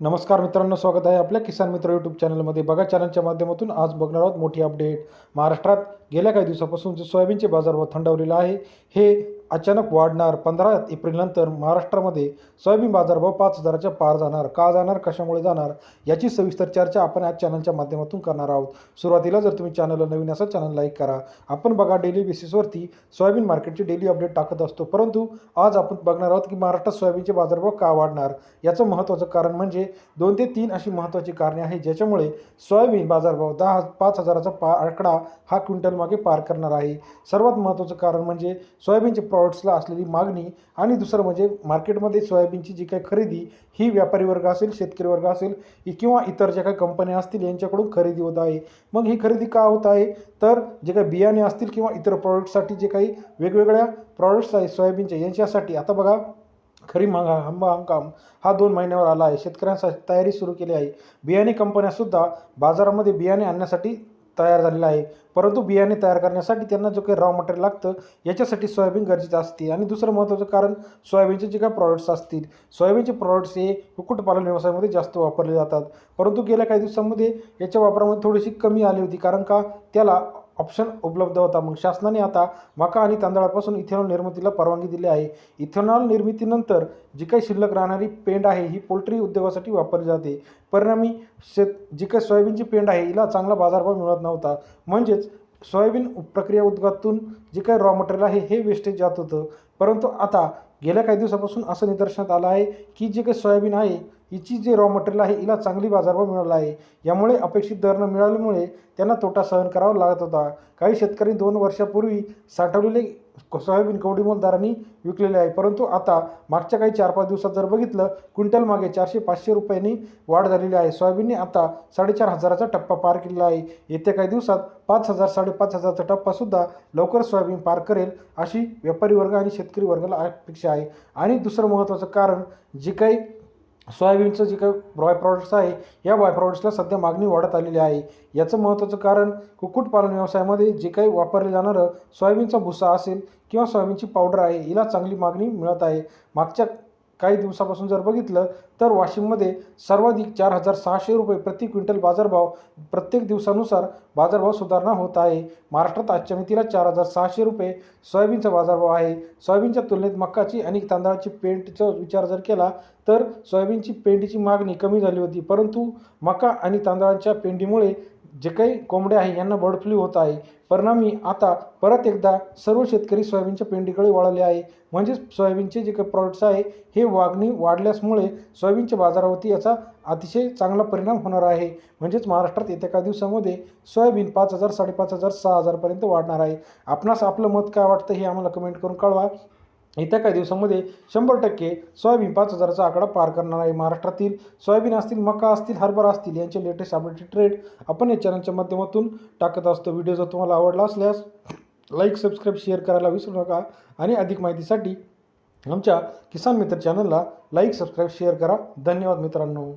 नमस्कार मित्रांनो स्वागत आहे आपल्या किसान मित्र यूट्यूब चॅनलमध्ये. बघा चॅनलच्या माध्यमातून आज बघणार आहोत मोठी अपडेट महाराष्ट्रात गेल्या काही दिवसापासून जे सोयाबीनचे बाजारभाव थंडावलेला आहे हे अचानक वाढणार. पंधरा एप्रिलनंतर महाराष्ट्रामध्ये सोयाबीन बाजारभाव पाच हजाराच्या पार जाणार. का जाणार? कशामुळे जाणार? याची सविस्तर चर्चा आपण आज चॅनलच्या माध्यमातून करणार आहोत. सुरुवातीला जर तुम्ही चॅनलला नवीन असाल चॅनल लाईक करा. आपण बघा डेली बेसिसवरती सोयाबीन मार्केटची डेली अपडेट टाकत असतो. परंतु आज आपण बघणार आहोत की महाराष्ट्रात सोयाबीनचे बाजारभाव का वाढणार? याचं महत्त्वाचं कारण म्हणजे दोन ते तीन अशी महत्त्वाची कारणे आहेत ज्याच्यामुळे सोयाबीन बाजारभाव दहा पाच हजाराचा पा आकडा हा क्विंटल मागे पार करणार आहे. सर्वात महत्त्वाचं कारण म्हणजे सोयाबीनचे प्रॉडक्ट्सला असलेली मागणी आणि दुसरं म्हणजे मार्केटमध्ये सोयाबीनची जी काही खरेदी ही व्यापारी वर्ग असेल शेतकरी वर्ग असेल किंवा इतर ज्या काही कंपन्या असतील यांच्याकडून खरेदी होत आहे. मग ही खरेदी का होत आहे? तर जे काही बियाणे असतील किंवा इतर प्रॉडक्टसाठी जे काही वेगवेगळ्या प्रॉडक्ट्स आहेत सोयाबीनच्या यांच्यासाठी आता बघा खरीप हंगा हंबा हंगाम हा दोन महिन्यावर आला आहे. शेतकऱ्यांसाठी तयारी सुरू केली आहे. बियाणे कंपन्यासुद्धा बाजारामध्ये बियाणे आणण्यासाठी तयार झालेला आहे. परंतु बियाणे तयार करण्यासाठी त्यांना जो काही रॉ मटेरियल लागतं याच्यासाठी सोयाबीन गरजेचं असते. आणि दुसरं महत्त्वाचं कारण सोयाबीनचे जे काही प्रॉडक्ट्स असतील सोयाबीनचे प्रॉडक्ट्स हे कुक्कुटपालन व्यवसायामध्ये जास्त वापरले जातात. परंतु गेल्या काही दिवसांमध्ये याच्या वापरामध्ये थोडीशी कमी आली होती. कारण का? त्याला ऑप्शन उपलब्ध होता. मग शासनाने आता मका आणि तांदळापासून इथेनॉल निर्मितीला परवानगी दिली आहे. इथेनॉल निर्मितीनंतर जी काही शिल्लक राहणारी पेंड आहे ही पोल्ट्री उद्योगासाठी वापरली जाते. परिणामी शेत जी काही सोयाबीनची पेंड आहे हिला चांगला बाजारभाव मिळत नव्हता. म्हणजेच सोयाबीन प्रक्रिया उद्योगातून जे काही रॉ मटेरियल आहे हे वेस्टेज जात होतं. परंतु आता गेल्या काही दिवसापासून असं निदर्शनात आलं आहे की जे काही सोयाबीन आहे हिची जे रॉ मटेरियल आहे हिला चांगली बाजारभाव मिळाला आहे. यामुळे अपेक्षित दर न मिळाल्यामुळे त्यांना तोटा सहन करावा लागत होता. काही शेतकरी दोन वर्षापूर्वी साठवलेले सोयाबीन कवडीमोलदारांनी विकलेले आहे. परंतु आता मागच्या काही चार पाच दिवसात जर बघितलं क्विंटल मागे चारशे पाचशे रुपयांनी वाढ झालेली आहे. सोयाबीनने आता साडेचार हजाराचा टप्पा पार केलेला आहे. येत्या काही दिवसात पाच हजार साडेपाच हजारचा टप्पासुद्धा लवकर सोयाबीन पार करेल अशी व्यापारी वर्ग आणि शेतकरी वर्गाला अपेक्षा आहे. आणि दुसरं महत्त्वाचं कारण जे काही सोयाबीनचं जे काही बाय प्रॉडक्ट्स आहे या बाय प्रॉडक्ट्सला सध्या मागणी वाढत आलेली आहे. याचं महत्त्वाचं कारण कुक्कुटपालन व्यवसायामध्ये जे काही वापरले जाणारं सोयाबीनचा भुसा असेल किंवा सोयाबीनची पावडर आहे हिला चांगली मागणी मिळत आहे. मागच्या काही दिवसापासून जर बघितलं तर वाशिममध्ये सर्वाधिक चार हजार सहाशे रुपये प्रति क्विंटल बाजारभाव प्रत्येक दिवसानुसार बाजारभाव सुधारणा होत आहे. महाराष्ट्रात आजच्या मितीला चार हजार सहाशे रुपये सोयाबीनचा बाजारभाव आहे. सोयाबीनच्या तुलनेत मक्काची आणि तांदळाची पेंटचा विचार जर केला तर सोयाबीनची पेंडीची मागणी कमी झाली होती. परंतु मका आणि तांदळाच्या पेंडीमुळे जे काही कोंबड्या आहे यांना बर्ड फ्लू होत आहे. परिणामी आता परत एकदा सर्व शेतकरी सोयाबीनच्या पेंडीकडे वळले आहे. म्हणजेच सोयाबीनचे जे काही प्रॉडक्ट्स आहे हे वागणी वाढल्यासमुळे सोयाबीनच्या बाजारावरती याचा अतिशय चांगला परिणाम होणार आहे. म्हणजेच महाराष्ट्रात येत्या काही दिवसामध्ये सोयाबीन पाच हजार साडेपाच हजार सहा हजारपर्यंत वाढणार आहे. आपणास आपलं मत काय वाटतं हे आम्हाला कमेंट करून कळवा. येत्या काही दिवसामध्ये शंभर टक्के सोयाबीन पाच हजाराचा आकडा पार करणार आहे. महाराष्ट्रातील सोयाबीन असतील मका असतील हरभरा असतील यांचे लेटेस्ट अपडेटेड ट्रेड आपण या चॅनलच्या माध्यमातून टाकत असतो. व्हिडिओ जर तुम्हाला आवडला असल्यास लाईक सबस्क्राईब शेअर करायला विसरू नका आणि अधिक माहितीसाठी आमच्या किसान मित्र चॅनलला लाईक सबस्क्राईब शेअर करा. धन्यवाद मित्रांनो.